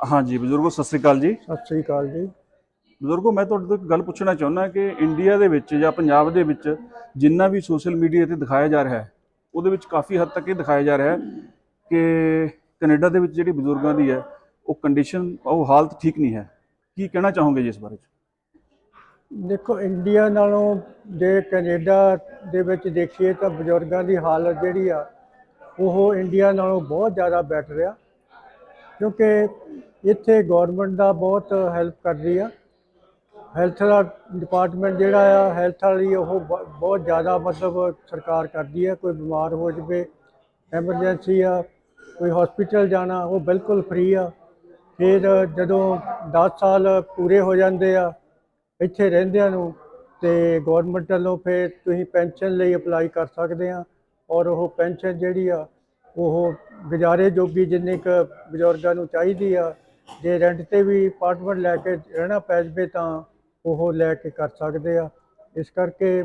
ਹਾਂਜੀ ਬਜ਼ੁਰਗੋ ਸਤਿ ਸ੍ਰੀ ਅਕਾਲ ਜੀ। ਸਤਿ ਸ੍ਰੀ ਅਕਾਲ ਜੀ। ਬਜ਼ੁਰਗੋ ਮੈਂ ਤੁਹਾਡੇ ਤੋਂ ਇੱਕ ਗੱਲ ਪੁੱਛਣਾ ਚਾਹੁੰਦਾ ਕਿ ਇੰਡੀਆ ਦੇ ਵਿੱਚ ਜਾਂ ਪੰਜਾਬ ਦੇ ਵਿੱਚ ਜਿੰਨਾ ਵੀ ਸੋਸ਼ਲ ਮੀਡੀਆ ਤੇ ਦਿਖਾਇਆ ਜਾ ਰਿਹਾ ਹੈ ਉਹਦੇ ਵਿੱਚ ਕਾਫੀ ਹੱਦ ਤੱਕ ਇਹ ਦਿਖਾਇਆ ਜਾ ਰਿਹਾ ਹੈ ਕਿ ਕੈਨੇਡਾ ਦੇ ਵਿੱਚ ਜਿਹੜੀ ਬਜ਼ੁਰਗਾਂ ਦੀ ਹੈ ਉਹ ਕੰਡੀਸ਼ਨ ਉਹ ਹਾਲਤ ਠੀਕ ਨਹੀਂ ਹੈ। ਕੀ ਕਹਿਣਾ ਚਾਹੋਗੇ ਜੀ ਇਸ ਬਾਰੇ 'ਚ? ਦੇਖੋ ਇੰਡੀਆ ਨਾਲੋਂ ਜੇ ਕੈਨੇਡਾ ਦੇ ਵਿੱਚ ਦੇਖੀਏ ਤਾਂ ਬਜ਼ੁਰਗਾਂ ਦੀ ਹਾਲਤ ਜਿਹੜੀ ਆ ਉਹ ਇੰਡੀਆ ਨਾਲੋਂ ਬਹੁਤ ਜ਼ਿਆਦਾ ਬੈਟਰ ਆ। ਕਿਉਂਕਿ ਇੱਥੇ ਗਵਰਨਮੈਂਟ ਦਾ ਬਹੁਤ ਹੈਲਪ ਕਰਦੀ ਆ। ਹੈਲਥ ਦਾ ਡਿਪਾਰਟਮੈਂਟ ਜਿਹੜਾ ਆ ਹੈਲਥ ਵਾਲੀ ਉਹ ਬ- ਬਹੁਤ ਜ਼ਿਆਦਾ ਮਤਲਬ ਸਰਕਾਰ ਕਰਦੀ ਆ। ਕੋਈ ਬਿਮਾਰ ਹੋ ਜਵੇ ਐਮਰਜੈਂਸੀ ਆ, ਕੋਈ ਹਸਪੀਟਲ ਜਾਣਾ, ਉਹ ਬਿਲਕੁਲ ਫ੍ਰੀ ਆ। ਫਿਰ ਜਦੋਂ 10 ਸਾਲ ਪੂਰੇ ਹੋ ਜਾਂਦੇ ਆ, ਇੱਥੇ ਰਹਿੰਦਿਆਂ ਨੂੰ ਤੇ ਗਵਰਨਮੈਂਟ ਵੱਲੋਂ ਫਿਰ ਤੁਸੀਂ ਪੈਨਸ਼ਨ ਲਈ ਅਪਲਾਈ ਕਰ ਸਕਦੇ ਆ। ਔਰ ਉਹ ਪੈਨਸ਼ਨ ਜਿਹੜੀ ਆ, ਉਹ ਗੁਜ਼ਾਰੇ ਜੋਗੀ ਜਿੰਨੇ ਕ ਬਜ਼ੁਰਗਾਂ ਨੂੰ ਚਾਹੀਦੀ ਆ, ਜੇ ਰੈਂਟ ਤੇ ਵੀ ਅਪਾਰਟਮੈਂਟ ਲੈ ਕੇ ਰਹਿਣਾ ਪੈ ਜਾਵੇ ਤਾਂ ਉਹ ਲੈ ਕੇ ਕਰ ਸਕਦੇ ਆ। ਇਸ ਕਰਕੇ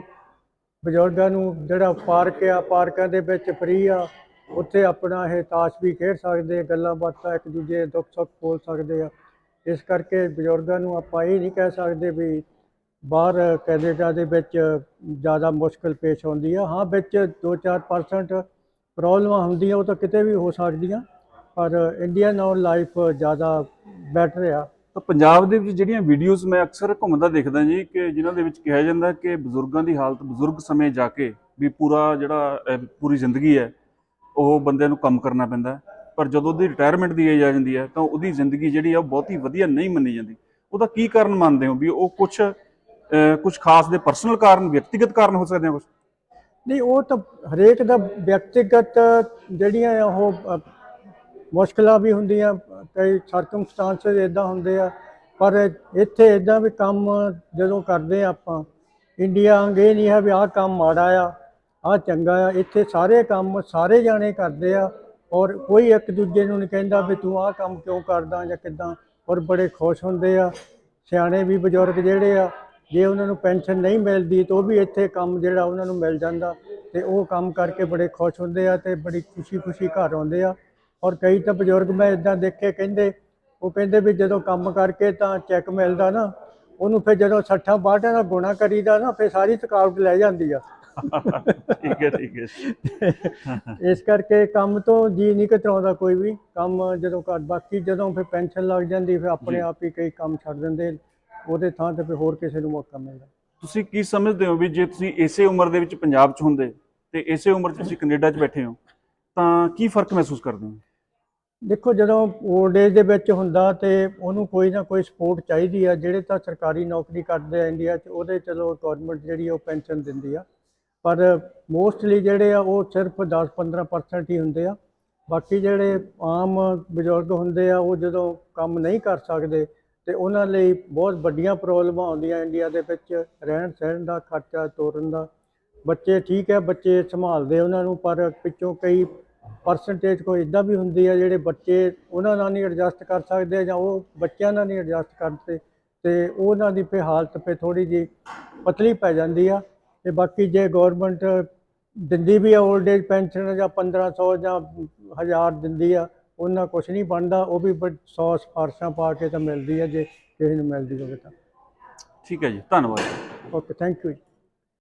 ਬਜ਼ੁਰਗਾਂ ਨੂੰ ਜਿਹੜਾ ਪਾਰਕ ਆ, ਪਾਰਕਾਂ ਦੇ ਵਿੱਚ ਫਰੀ ਆ, ਉੱਥੇ ਆਪਣਾ ਇਹ ਤਾਸ਼ ਵੀ ਖੇਡ ਸਕਦੇ, ਗੱਲਾਂ ਬਾਤਾਂ ਇੱਕ ਦੂਜੇ ਦੁੱਖ ਸੁੱਖ ਬੋਲ ਸਕਦੇ ਆ। ਇਸ ਕਰਕੇ ਬਜ਼ੁਰਗਾਂ ਨੂੰ ਆਪਾਂ ਇਹ ਨਹੀਂ ਕਹਿ ਸਕਦੇ ਵੀ ਬਾਹਰ ਕੈਨੇਡਾ ਦੇ ਵਿੱਚ ਜ਼ਿਆਦਾ ਮੁਸ਼ਕਲ ਪੇਸ਼ ਆਉਂਦੀ ਆ। ਹਾਂ, ਵਿੱਚ 2-4% ਪ੍ਰੋਬਲਮਾਂ ਹੁੰਦੀਆਂ, ਉਹ ਤਾਂ ਕਿਤੇ ਵੀ ਹੋ ਸਕਦੀਆਂ, ਪਰ ਇੰਡੀਆ ਨਾਲ ਲਾਈਫ ਜ਼ਿਆਦਾ ਬੈਟਰ ਆ। ਤਾਂ ਪੰਜਾਬ ਦੇ ਵਿੱਚ ਜਿਹੜੀਆਂ ਵੀਡੀਓਜ਼ ਮੈਂ ਅਕਸਰ ਘੁੰਮਦਾ ਦੇਖਦਾ ਜੀ, ਕਿ ਜਿਨ੍ਹਾਂ ਦੇ ਵਿੱਚ ਕਿਹਾ ਜਾਂਦਾ ਕਿ ਬਜ਼ੁਰਗਾਂ ਦੀ ਹਾਲਤ ਬਜ਼ੁਰਗ ਸਮੇਂ ਜਾ ਕੇ ਵੀ ਪੂਰਾ ਜਿਹੜਾ ਪੂਰੀ ਜ਼ਿੰਦਗੀ ਹੈ, ਉਹ ਬੰਦੇ ਨੂੰ ਕੰਮ ਕਰਨਾ ਪੈਂਦਾ ਪਰ ਜਦੋਂ ਉਹਦੀ ਰਿਟਾਇਰਮੈਂਟ ਦੀ ਏਜ ਆ ਜਾਂਦੀ ਹੈ, ਤਾਂ ਉਹਦੀ ਜ਼ਿੰਦਗੀ ਜਿਹੜੀ ਆ, ਉਹ ਬਹੁਤ ਹੀ ਵਧੀਆ ਨਹੀਂ ਮੰਨੀ ਜਾਂਦੀ। ਉਹਦਾ ਕੀ ਕਾਰਨ ਮੰਨਦੇ ਹੋ ਵੀ ਉਹ ਕੁਝ ਕੁਝ ਖਾਸ ਦੇ ਪਰਸਨਲ ਕਾਰਨ, ਵਿਅਕਤੀਗਤ ਕਾਰਨ ਹੋ ਸਕਦੇ ਆ ਕੁਝ ਨਹੀਂ ਉਹ ਤਾਂ ਹਰੇਕ ਦਾ ਵਿਅਕਤੀਗਤ ਜਿਹੜੀਆਂ ਆ ਉਹ ਅ, ਮੁਸ਼ਕਲਾਂ ਵੀ ਹੁੰਦੀਆਂ ਕਈ ਸਰਕਮਸਟੈਂਸਸ ਇਦਾਂ ਹੁੰਦੇ ਆ ਪਰ ਇੱਥੇ ਇਦਾਂ ਵੀ ਕੰਮ ਜਦੋਂ ਕਰਦੇ ਆ ਆਪਾਂ ਇੰਡੀਆ ਵਾਂਗ ਇਹ ਨਹੀਂ ਹੈ ਵੀ ਆਹ ਕੰਮ ਮਾੜਾ ਆ ਆਹ ਚੰਗਾ ਆ ਇੱਥੇ ਸਾਰੇ ਕੰਮ ਸਾਰੇ ਜਾਣੇ ਕਰਦੇ ਆ ਔਰ ਕੋਈ ਇੱਕ ਦੂਜੇ ਨੂੰ ਨਹੀਂ ਕਹਿੰਦਾ ਵੀ ਤੂੰ ਆਹ ਕੰਮ ਕਿਉਂ ਕਰਦਾ ਜਾਂ ਕਿਦਾਂ ਔਰ ਬੜੇ ਖੁਸ਼ ਹੁੰਦੇ ਆ ਸਿਆਣੇ ਵੀ ਬਜ਼ੁਰਗ ਜਿਹੜੇ ਆ ਜੇ ਉਹਨਾਂ ਨੂੰ ਪੈਨਸ਼ਨ ਨਹੀਂ ਮਿਲਦੀ ਤਾਂ ਉਹ ਵੀ ਇੱਥੇ ਕੰਮ ਜਿਹੜਾ ਉਹਨਾਂ ਨੂੰ ਮਿਲ ਜਾਂਦਾ ਤੇ ਉਹ ਕੰਮ ਕਰਕੇ ਬੜੇ ਖੁਸ਼ ਹੁੰਦੇ ਆ ਤੇ ਬੜੀ ਖੁਸ਼ੀ-ਖੁਸ਼ੀ ਘਰ ਆਉਂਦੇ ਆ। ਔਰ ਕਈ ਤਾਂ ਬਜ਼ੁਰਗ ਮੈਂ ਇਦਾਂ ਦੇਖੇ ਕਹਿੰਦੇ ਉਹ ਕਹਿੰਦੇ ਵੀ ਜਦੋਂ ਕੰਮ ਕਰਕੇ ਤਾਂ ਚੈੱਕ ਮਿਲਦਾ ਨਾ ਉਹਨੂੰ ਫਿਰ ਜਦੋਂ 60 ਬਾਟਾਂ ਦਾ ਗੁਣਾ ਕਰੀਦਾ ਨਾ ਫਿਰ ਸਾਰੀ ਥਕਾਵਟ ਲੈ ਜਾਂਦੀ ਆ। ਠੀਕ ਹੈ ਠੀਕ ਹੈ ਇਸ ਕਰਕੇ ਕੰਮ ਤੋਂ ਜੀ ਨਹੀਂ ਕਤਰਾਉਂਦਾ ਕੋਈ ਵੀ। ਕੰਮ ਜਦੋਂ ਕਰ ਬਾਕੀ ਜਦੋਂ ਫਿਰ ਪੈਨਸ਼ਨ ਲੱਗ ਜਾਂਦੀ ਫਿਰ ਆਪਣੇ। ਆਪ ਹੀ ਕਈ ਕੰਮ ਛੱਡ ਦਿੰਦੇ ਉਹਦੇ ਥਾਂ ਤੇ ਫਿਰ ਹੋਰ ਕਿਸੇ ਨੂੰ ਮੌਕਾ ਮਿਲਦਾ। ਤੁਸੀਂ ਕੀ ਸਮਝਦੇ ਹੋ ਵੀ ਜੇ ਤੁਸੀਂ ਇਸੇ ਉਮਰ ਦੇ ਵਿੱਚ ਪੰਜਾਬ 'ਚ ਹੁੰਦੇ ਤੇ ਇਸੇ ਉਮਰ 'ਚ ਤੁਸੀਂ ਕੈਨੇਡਾ 'ਚ ਬੈਠੇ ਹੋ ਤਾਂ ਕੀ ਫ਼ਰਕ ਮਹਿਸੂਸ ਕਰਦੇ ਹੋ? ਦੇਖੋ ਜਦੋਂ 올ਡ ਏਜ ਦੇ ਵਿੱਚ ਹੁੰਦਾ ਤੇ ਉਹਨੂੰ ਕੋਈ ਨਾ ਕੋਈ ਸਪੋਰਟ ਚਾਹੀਦੀ ਆ ਜਿਹੜੇ ਤਾਂ ਸਰਕਾਰੀ ਨੌਕਰੀ ਕਰਦੇ ਆ ਇੰਡੀਆ 'ਚ ਉਹਦੇ ਚਲੋ ਗਵਰਨਮੈਂਟ ਜਿਹੜੀ ਉਹ ਪੈਨਸ਼ਨ ਦਿੰਦੀ ਆ। ਪਰ ਮੋਸਟਲੀ ਜਿਹੜੇ ਆ ਉਹ ਸਿਰਫ 10-15% ਹੀ ਹੁੰਦੇ ਆ। ਬਾਕੀ ਜਿਹੜੇ ਆਮ ਬਜ਼ੁਰਗ ਹੁੰਦੇ ਆ ਉਹ ਜਦੋਂ ਕੰਮ ਨਹੀਂ ਕਰ ਸਕਦੇ ਤੇ ਉਹਨਾਂ ਲਈ ਬਹੁਤ ਵੱਡੀਆਂ ਪ੍ਰੋਬਲਮਾਂ ਆਉਂਦੀਆਂ ਇੰਡੀਆ ਦੇ ਵਿੱਚ, ਰਹਿਣ ਸਹਿਣ ਦਾ ਖਰਚਾ, ਤੋਰਨ ਦਾ। ਬੱਚੇ ਠੀਕ ਹੈ, ਬੱਚੇ ਸੰਭਾਲਦੇ ਉਹਨਾਂ ਨੂੰ, ਪਰ ਪਿੱਛੋਂ ਕਈ ਪਰਸੈਂਟੇਜ ਕੋਈ ਇਦਾਂ ਵੀ ਹੁੰਦੀ ਹੈ ਜਿਹੜੇ ਬੱਚੇ ਉਹਨਾਂ ਨਾਲ ਨਹੀਂ ਐਡਜਸਟ ਕਰ ਸਕਦੇ ਜਾਂ ਉਹ ਬੱਚਿਆਂ ਨਾਲ ਨਹੀਂ ਐਡਜਸਟ ਕਰਦੇ ਤੇ ਉਹਨਾਂ ਦੀ ਫੇ ਹਾਲਤ ਫਿਰ ਥੋੜੀ ਜੀ ਪਤਲੀ ਪੈ ਜਾਂਦੀ ਆ। ਤੇ ਬਾਕੀ ਜੇ ਗਵਰਨਮੈਂਟ ਦਿੰਦੀ ਵੀ ਆ 올ਡ ਏਜ ਪੈਨਸ਼ਨ ਜਾਂ 1500 ਜਾਂ 1000 ਦਿੰਦੀ ਆ ਉਹਨਾਂ ਕੁਝ ਨਹੀਂ ਬਣਦਾ ਉਹ ਵੀ 100 ਸਿਫਾਰਸ਼ਾਂ ਪਾ ਕੇ ਤਾਂ ਮਿਲਦੀ ਆ ਜੇ ਕਿਸੇ ਨੂੰ ਮਿਲਦੀ ਹੋਵੇ ਤਾਂ। ਠੀਕ ਹੈ ਜੀ ਧੰਨਵਾਦ। Okay thank you